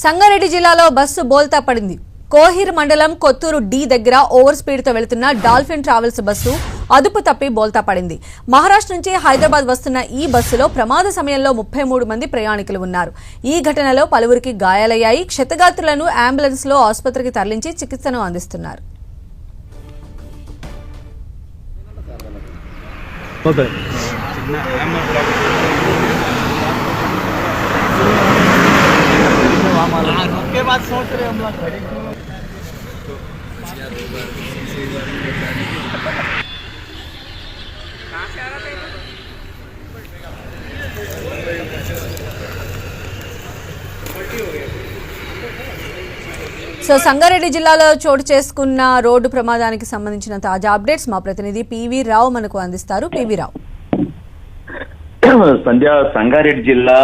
సంగారెడ్డి జిల్లాలో బస్సు బోల్తా పడింది. కోహిర్ మండలం కొత్తూరు డి దగ్గర ఓవర్ స్పీడ్తో వెళుతున్న డాల్ఫిన్ ట్రావెల్స్ బస్సు అదుపు తప్పి బోల్తా పడింది. మహారాష్ట్ర నుంచి హైదరాబాద్ వస్తున్న ఈ బస్సులో ప్రమాద సమయంలో ముప్పై మూడు మంది ప్రయాణికులు ఉన్నారు. ఈ ఘటనలో పలువురికి గాయాలయ్యాయి. క్షతగాత్రులను అంబులెన్స్లో ఆసుపత్రికి తరలించి చికిత్సను అందిస్తున్నారు. होता సో సంగారెడ్డి జిల్లాలో చోటు చేసుకున్న రోడ్డు ప్రమాదానికి సంబంధించిన తాజా అప్డేట్స్ మా ప్రతినిధి పివి రావు మనకు అందిస్తారు. పివి రావు. సంధ్య సంగారెడ్డి జిల్లా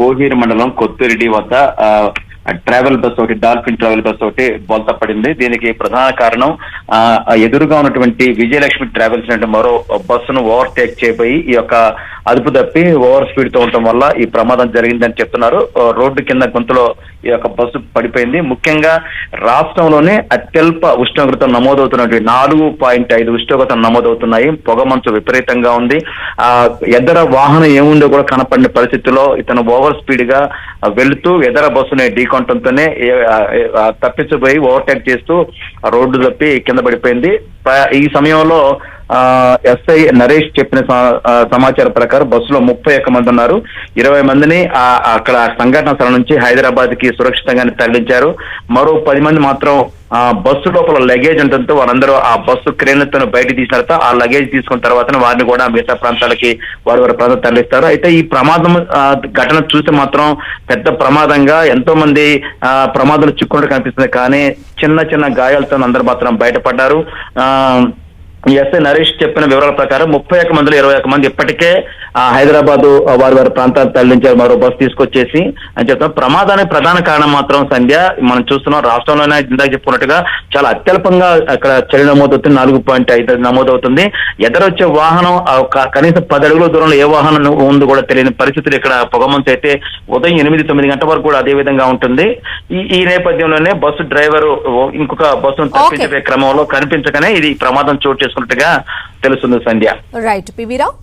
కోహీర్ మండలం కొత్తూరెడ్డి వద్ద ట్రావెల్ బస్ ఒకటి డాల్ఫిన్ ట్రావెల్ బస్ ఒకటి బోల్తా పడింది. దీనికి ప్రధాన కారణం ఆ, ఎదురుగా ఉన్నటువంటి విజయలక్ష్మి ట్రావెల్స్ అంటే మరో బస్సును ఓవర్టేక్ చేయబోయి ఈ యొక్క అదుపు తప్పి ఓవర్ స్పీడ్తో ఉండటం వల్ల ఈ ప్రమాదం జరిగిందని చెప్తున్నారు. రోడ్డు కింద గుంతలో ఈ యొక్క బస్సు పడిపోయింది. ముఖ్యంగా రాష్ట్రంలోనే అత్యల్ప ఉష్ణోగ్రత నమోదవుతున్నటువంటి నాలుగు పాయింట్ ఐదు ఉష్ణోగ్రత నమోదవుతున్నాయి. పొగమంచు విపరీతంగా ఉంది. ఆ ఎదర వాహనం ఏముందో కూడా కనపడిన పరిస్థితిలో ఇతను ఓవర్ స్పీడ్గా వెళుతూ ఎదర బస్సుని ఢీకొనటంతోనే తప్పించబోయి ఓవర్టేక్ చేస్తూ రోడ్డు తప్పి కింద పడిపోయింది. ఈ సమయంలో ఎస్ఐ నరేష్ చెప్పిన సమాచారం ప్రకారం బస్సులో ముప్పై ఒక్క మంది ఉన్నారు. ఇరవై మందిని ఆ అక్కడ సంఘటన స్థలం నుంచి హైదరాబాద్కి సురక్షితంగానే తరలించారు. మరో పది మంది మాత్రం ఆ బస్సు లోపల లగేజ్ ఉండటంతో వారందరూ ఆ బస్సు క్రేన్లతో బయట తీసిన తర్వాత ఆ లగేజ్ తీసుకున్న తర్వాత వారిని కూడా మిగతా ప్రాంతాలకి వారి వారి ప్రాంతం తరలిస్తారు. అయితే ఈ ప్రమాదం ఘటన చూస్తే మాత్రం పెద్ద ప్రమాదంగా ఎంతో మంది ఆ, ప్రమాదాలు చిక్కుకుంటూ కనిపిస్తుంది. కానీ చిన్న చిన్న గాయాలతో అందరూ మాత్రం బయటపడ్డారు. ఆ ఎస్ఐ నరేష్ చెప్పిన వివరాల ప్రకారం ముప్పై ఒక్క మందిలో ఇరవై ఒక్క మంది ఇప్పటికే హైదరాబాద్ వారి వారి ప్రాంతాలు తరలించారు. మరో బస్సు తీసుకొచ్చేసి అని చెప్తాం ప్రమాదానికి ప్రధాన కారణం మాత్రం సంధ్య మనం చూస్తున్నాం రాష్ట్రంలోనే ఇందాక చెప్పుకున్నట్టుగా చాలా అత్యల్పంగా అక్కడ చలి నమోదవుతుంది. నాలుగు పాయింట్ ఐదు నమోదవుతుంది. ఎదరొచ్చే వాహనం కనీసం పది అడుగుల దూరంలో ఏ వాహనం ఉందో కూడా తెలియని పరిస్థితులు ఇక్కడ పొగమంచు అయితే ఉదయం ఎనిమిది తొమ్మిది గంటల వరకు కూడా అదే విధంగా ఉంటుంది. ఈ ఈ నేపథ్యంలోనే బస్సు డ్రైవర్ ఇంకొక బస్సును తప్పించే క్రమంలో కనిపించగానే ఇది ప్రమాదం చోటు చేసుకున్నట్టుగా తెలుస్తుంది సంధ్య. రైట్ పివిరావు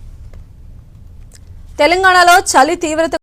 తెలంగాణలో చలి తీవ్రత